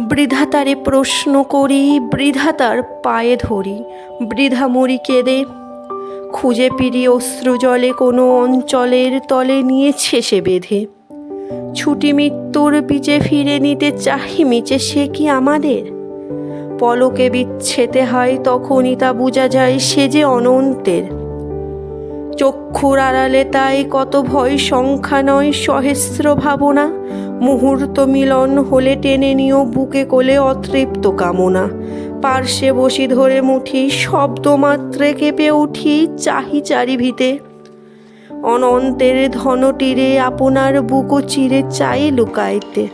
বৃধা তারে প্রশ্ন করি বৃধা তার পায়ে ধরি। বৃধা মরি কেঁদে, খুঁজে পিড়ি অশ্রু জলে, কোনো অঞ্চলের তলে নিয়েছে সে বেঁধে। ছুটি মৃত্যুর পিছে ফিরে নিতে চাহি মিচে, সে কি আমাদের? পলকে বিচ্ছেতে হয়, তখনই তা বোঝা যায় সে যে অনন্তের। চক্ষুর আড়ালে তাই কত ভয়, সংখ্যা নয়, সহস্র ভাবনা। মুহূর্ত মিলন হলে টেনে নিও বুকে কোলে অতৃপ্ত কামনা। পার্শ্বে বসি ধরে মুঠি, শব্দমাত্রে কেঁপে উঠি চাহি চারিভিতে। অনন্তের ধনটিরে আপনার বুকো চিরে চাই লুকাইতে।